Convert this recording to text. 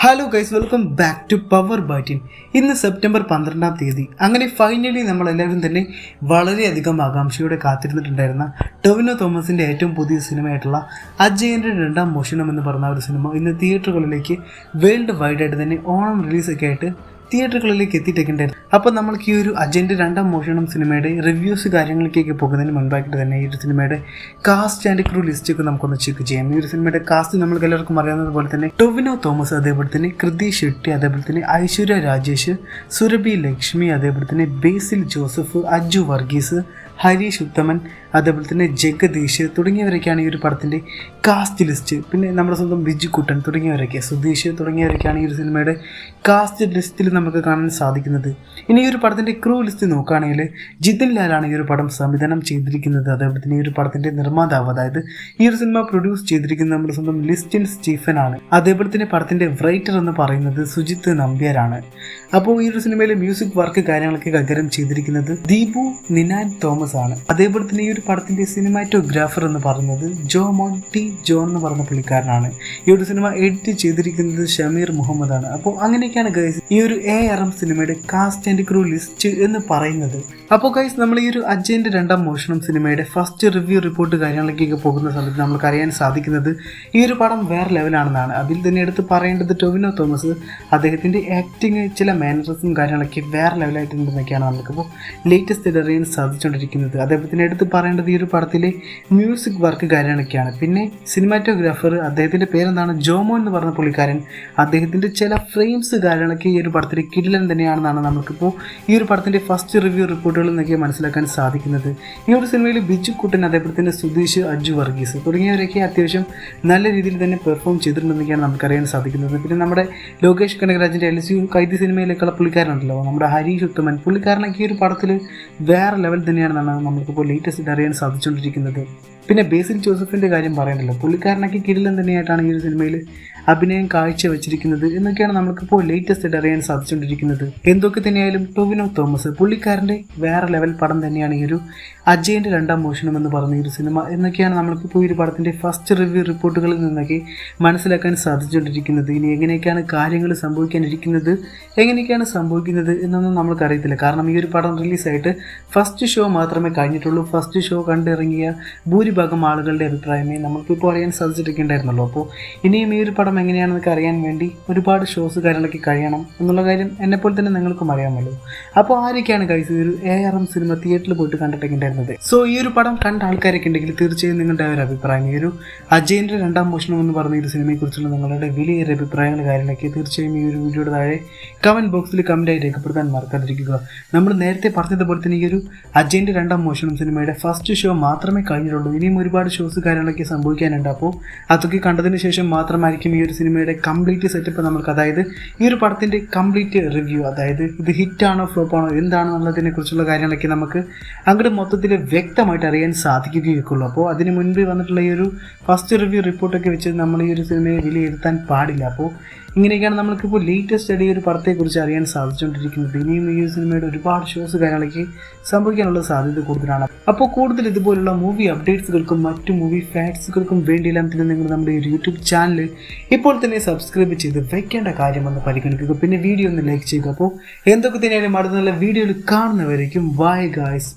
Hello guys welcome back to power ബൈറ്റിൻ ഇന്ന് September പന്ത്രണ്ടാം തീയതി. അങ്ങനെ ഫൈനലി നമ്മളെല്ലാവരും തന്നെ വളരെയധികം ആകാംക്ഷയോടെ കാത്തിരുന്നിട്ടുണ്ടായിരുന്ന ടൊവിനോ തോമസിന്റെ ഏറ്റവും പുതിയ സിനിമയായിട്ടുള്ള അജയന്റെ രണ്ടാം മോഷണം എന്ന് പറഞ്ഞ ഒരു സിനിമ ഇന്ന് തിയേറ്ററുകളിലേക്ക് വേൾഡ് വൈഡായിട്ട് തന്നെ ഓണം റിലീസൊക്കെ ആയിട്ട് തിയേറ്ററുകളിലേക്ക് എത്തിയിട്ടൊക്കെ ഉണ്ടായിരുന്നു അപ്പോൾ നമ്മൾക്ക് ഈ ഒരു അജൻഡ് രണ്ടാം മോഷണം സിനിമയുടെ റിവ്യൂസ് കാര്യങ്ങളിലേക്കൊക്കെ പോകുന്നതിന് മുൻപായിട്ട് തന്നെ ഈ ഒരു സിനിമയുടെ കാസ്റ്റ് ആൻഡ് ക്രൂ ലിസ്റ്റ് ഒക്കെ നമുക്കൊന്ന് ചെക്ക് ചെയ്യാം. ഈ ഒരു സിനിമയുടെ കാസ്റ്റ് നമ്മൾക്ക് എല്ലാവർക്കും അറിയാവുന്നത് പോലെ തന്നെ ടൊവിനോ തോമസ് അതേപോലെ തന്നെ കൃതി ഷെട്ടി അതേപോലെ തന്നെ ഐശ്വര്യ രാജേഷ് സുരഭി ലക്ഷ്മി അതേപോലെ തന്നെ ബേസിൽ ജോസഫ് അജു വർഗീസ് ഹരീഷ് ഉത്തമൻ അതേപോലെ തന്നെ ജഗദീഷ് തുടങ്ങിയവരൊക്കെയാണ് ഈ ഒരു പടത്തിന്റെ കാസ്റ്റ് ലിസ്റ്റ് പിന്നെ നമ്മുടെ സ്വന്തം ബിജു കുട്ടൻ തുടങ്ങിയവരൊക്കെ സുധീഷ് തുടങ്ങിയവരൊക്കെയാണ് ഈ ഒരു സിനിമയുടെ കാസ്റ്റ് ലിസ്റ്റിൽ നമുക്ക് കാണാൻ സാധിക്കുന്നത്. ഇനി ഈ ഒരു പടത്തിന്റെ ക്രൂ ലിസ്റ്റ് നോക്കുകയാണെങ്കിൽ ജിതിൻ ലാലാണ് ഈ ഒരു പടം സംവിധാനം ചെയ്തിരിക്കുന്നത്. അതേപോലെ തന്നെ ഈ ഒരു പടത്തിന്റെ നിർമ്മാതാവ് അതായത് ഈ ഒരു സിനിമ പ്രൊഡ്യൂസ് ചെയ്തിരിക്കുന്നത് നമ്മുടെ സ്വന്തം ലിസ്റ്റിൻ സ്റ്റീഫൻ ആണ് അതേപോലെ തന്നെ പടത്തിന്റെ റൈറ്റർ എന്ന് പറയുന്നത് സുജിത്ത് നമ്പ്യാരാണ്. അപ്പോൾ ഈ ഒരു സിനിമയിലെ മ്യൂസിക് വർക്ക് കാര്യങ്ങളൊക്കെ കൈകാര്യം ചെയ്തിരിക്കുന്നത് ദീപു നിനാൻ തോമസ് ആണ് അതേപോലെ തന്നെ ഈ ഒരു പടത്തിന്റെ സിനിമാറ്റോഗ്രാഫർ എന്ന് പറയുന്നത് ജോ മോണ്ടി ജോൺ എന്ന് പറഞ്ഞ പുള്ളിക്കാരനാണ്. ഈ ഒരു സിനിമ എഡിറ്റ് ചെയ്തിരിക്കുന്നത് ഷമീർ മുഹമ്മദ് ആണ് അപ്പോൾ അങ്ങനെയൊക്കെയാണ് ഗൈസ് ഈ ഒരു എ ആർ എം സിനിമയുടെ കാസ്റ്റ് ആൻഡ് ക്രൂ ലിസ്റ്റ് എന്ന് പറയുന്നത്. അപ്പോൾ ഗൈസ് നമ്മൾ ഈ ഒരു അജയന്റെ രണ്ടാം മോഷണം സിനിമയുടെ ഫസ്റ്റ് റിവ്യൂ റിപ്പോർട്ട് കാര്യങ്ങളിലേക്കൊക്കെ പോകുന്ന സമയത്ത് നമുക്ക് അറിയാൻ സാധിക്കുന്നത് ഈ ഒരു പടം വേറെ ലെവലാണെന്നാണ് അതിൽ തന്നെ എടുത്ത് പറയേണ്ടത് ടൊവിനോ തോമസ് അദ്ദേഹത്തിന്റെ ആക്ടിങ് ചില മാനറിസും കാര്യങ്ങളൊക്കെ വേറെ ലെവലായിട്ടുണ്ടെന്നൊക്കെയാണ് നമുക്കിപ്പോൾ ലേറ്റസ്റ്റ് അറിയാൻ സാധിച്ചുകൊണ്ടിരിക്കുന്നത്. അതേപോലെ തന്നെ എടുത്ത് പറയേണ്ടത് ഈ ഒരു പടത്തിലെ മ്യൂസിക് വർക്ക് കാര്യങ്ങളൊക്കെയാണ്. പിന്നെ സിനിമാറ്റോഗ്രാഫർ അദ്ദേഹത്തിന്റെ പേരെന്താണ്? ജോമോ എന്ന് പറഞ്ഞ പുള്ളിക്കാരൻ അദ്ദേഹത്തിന്റെ ചില ഫ്രെയിംസ് കാര്യങ്ങളൊക്കെ ഈ ഒരു പടത്തിൽ കിടിലൻ തന്നെയാണെന്നാണ് നമുക്കിപ്പോൾ ഈ ഒരു പടത്തിന്റെ ഫസ്റ്റ് റിവ്യൂ റിപ്പോർട്ടുകളിൽ നിന്നൊക്കെ മനസ്സിലാക്കാൻ സാധിക്കുന്നത്. ഈ ഒരു സിനിമയിൽ ബിജു കുട്ടൻ അതേപോലെ തന്നെ സുധീഷ് അജു വർഗീസ് തുടങ്ങിയവരൊക്കെ അത്യാവശ്യം നല്ല രീതിയിൽ തന്നെ പെർഫോം ചെയ്തിട്ടുണ്ടെന്നൊക്കെയാണ് നമുക്കറിയാൻ സാധിക്കുന്നത്. പിന്നെ നമ്മുടെ ലോകേഷ് കനകരാജിന്റെ എൽ സി കൈതി സിനിമയിലേക്കുള്ള പുള്ളിക്കാരനുണ്ടല്ലോ നമ്മുടെ ഹരീഷ് ഉത്തമൻ. പുള്ളിക്കാരനൊക്കെ ഈ ഒരു പടത്തിൽ വേറെ ലെവൽ തന്നെയാണെന്നാണ് നമുക്കിപ്പോൾ ലേറ്റസ്റ്റ് അറിയാൻ സാധിച്ചുകൊണ്ടിരിക്കുന്നത്. പിന്നെ ബേസിൽ ജോസഫിന്റെ കാര്യം പറയണ്ടല്ലോ പുള്ളിക്കാരനൊക്കെ കിടിലൻ തന്നെയായിട്ടാണ് ഈ ഒരു സിനിമയിൽ അഭിനയം കാഴ്ച വെച്ചിരിക്കുന്നത് എന്നൊക്കെയാണ് നമുക്കിപ്പോൾ ലേറ്റസ്റ്റ് ആയിട്ട് അറിയാൻ സാധിച്ചുകൊണ്ടിരിക്കുന്നത്. എന്തൊക്കെ തന്നെയായാലും ടൊവിനോ തോമസ് പുള്ളിക്കാരന്റെ വേറെ ലെവൽ പടം തന്നെയാണ് ഈ ഒരു അജയന്റെ രണ്ടാം മോഷണം എന്ന് പറഞ്ഞ ഈ ഒരു സിനിമ എന്നൊക്കെയാണ് നമ്മൾക്കിപ്പോൾ ഈ ഒരു പടത്തിന്റെ ഫസ്റ്റ് റിവ്യൂ റിപ്പോർട്ടുകളിൽ നിന്നൊക്കെ മനസ്സിലാക്കാൻ സാധിച്ചുകൊണ്ടിരിക്കുന്നത്. ഇനി എങ്ങനെയൊക്കെയാണ് കാര്യങ്ങൾ സംഭവിക്കാനിരിക്കുന്നത് എങ്ങനെയൊക്കെയാണ് സംഭവിക്കുന്നത് എന്നൊന്നും നമ്മൾക്കറിയത്തില്ല. കാരണം ഈ ഒരു പടം റിലീസായിട്ട് ഫസ്റ്റ് ഷോ മാത്രമേ കഴിഞ്ഞിട്ടുള്ളൂ. ഫസ്റ്റ് ഷോ കണ്ടിറങ്ങിയ ഭൂരിഭാഗം ആളുകളുടെ അഭിപ്രായമേ നമുക്കിപ്പോൾ അറിയാൻ സാധിച്ചിരിക്കുന്നുണ്ടായിരുന്നല്ലോ അപ്പോൾ ഇനിയും ഈ ഒരു പടം എങ്ങനെയാണെന്നൊക്കെ അറിയാൻ വേണ്ടി ഒരുപാട് ഷോസ് കാര്യങ്ങളൊക്കെ കഴിയണം എന്നുള്ള കാര്യം എന്നെപ്പോലെ തന്നെ നിങ്ങൾക്കും അറിയാമല്ലോ. അപ്പോൾ ആരൊക്കെയാണ് കഴിച്ചത് ഒരു എ ആർ എം സിനിമ തിയേറ്ററിൽ പോയിട്ട് കണ്ടിട്ടൊക്കെ സോ ഈ ഒരു പടം കണ്ട ആൾക്കാരൊക്കെ ഉണ്ടെങ്കിൽ തീർച്ചയായും നിങ്ങളുടെ ഒരു അഭിപ്രായം ഈ ഒരു അജയന്റെ രണ്ടാം മോഷണം എന്ന് പറഞ്ഞ ഈ സിനിമയെക്കുറിച്ചുള്ള നിങ്ങളുടെ വലിയൊരു അഭിപ്രായങ്ങൾ കാര്യങ്ങളൊക്കെ തീർച്ചയായും ഈ ഒരു വീഡിയോയുടെ താഴെ കമന്റ് ബോക്സിൽ കമന്റായി രേഖപ്പെടുത്താൻ മറക്കാതിരിക്കുക. നമ്മൾ നേരത്തെ പറഞ്ഞതുപോലെ തന്നെ ഈ ഒരു അജയന്റെ രണ്ടാം മോഷണം സിനിമയുടെ ഫസ്റ്റ് ഷോ മാത്രമേ കഴിഞ്ഞിട്ടുള്ളൂ. ഇനിയും ഒരുപാട് ഷോസ് കാര്യങ്ങളൊക്കെ സംഭവിക്കാനുണ്ട്. അപ്പോൾ അതൊക്കെ കണ്ടതിന് ശേഷം മാത്രമായിരിക്കും ഈ ഒരു സിനിമയുടെ കംപ്ലീറ്റ് സെറ്റപ്പ് നമുക്ക് അതായത് ഈ ഒരു പടത്തിന്റെ കംപ്ലീറ്റ് റിവ്യൂ അതായത് ഇത് ഹിറ്റാണോ ഫ്ലോപ്പാണോ കുറിച്ചുള്ള കാര്യങ്ങളൊക്കെ നമുക്ക് അങ്ങോട്ട് മൊത്തത്തിൽ വ്യക്തമായിട്ട് അറിയാൻ സാധിക്കുകയൊക്കെയുള്ളൂ. അപ്പോൾ അതിന് മുൻപ് വന്നിട്ടുള്ള ഈ ഒരു ഫസ്റ്റ് റിവ്യൂ റിപ്പോർട്ടൊക്കെ വെച്ച് നമ്മൾ ഈ ഒരു സിനിമയെ വിലയിരുത്താൻ പാടില്ല. അപ്പോൾ ഇങ്ങനെയൊക്കെയാണ് നമ്മൾക്കിപ്പോൾ ലേറ്റസ്റ്റ് ആയിട്ട് ഈ ഒരു പടത്തെക്കുറിച്ച് അറിയാൻ സാധിച്ചുകൊണ്ടിരിക്കുന്നത്. ഇനിയും ഈ സിനിമയുടെ ഒരുപാട് ഷോസ് കാര്യങ്ങളൊക്കെ സംഭവിക്കാനുള്ള സാധ്യത കൂടുതലാണ്. അപ്പോൾ കൂടുതൽ ഇതുപോലുള്ള മൂവി അപ്ഡേറ്റ്സുകൾക്കും മറ്റു മൂവി ഫാക്ട്സുകൾക്കും വേണ്ടിയെല്ലാം തന്നെ നിങ്ങൾ നമ്മുടെ ഒരു യൂട്യൂബ് ചാനൽ ഇപ്പോൾ തന്നെ സബ്സ്ക്രൈബ് ചെയ്ത് വെക്കേണ്ട കാര്യമെന്ന് പരിഗണിക്കുക. പിന്നെ വീഡിയോ ഒന്ന് ലൈക്ക് ചെയ്യുക. അപ്പോൾ എന്തൊക്കെ തന്നെയായാലും അടുത്ത നല്ല വീഡിയോയിൽ കാണുന്നവരേക്കും ബൈ ഗായ്സ്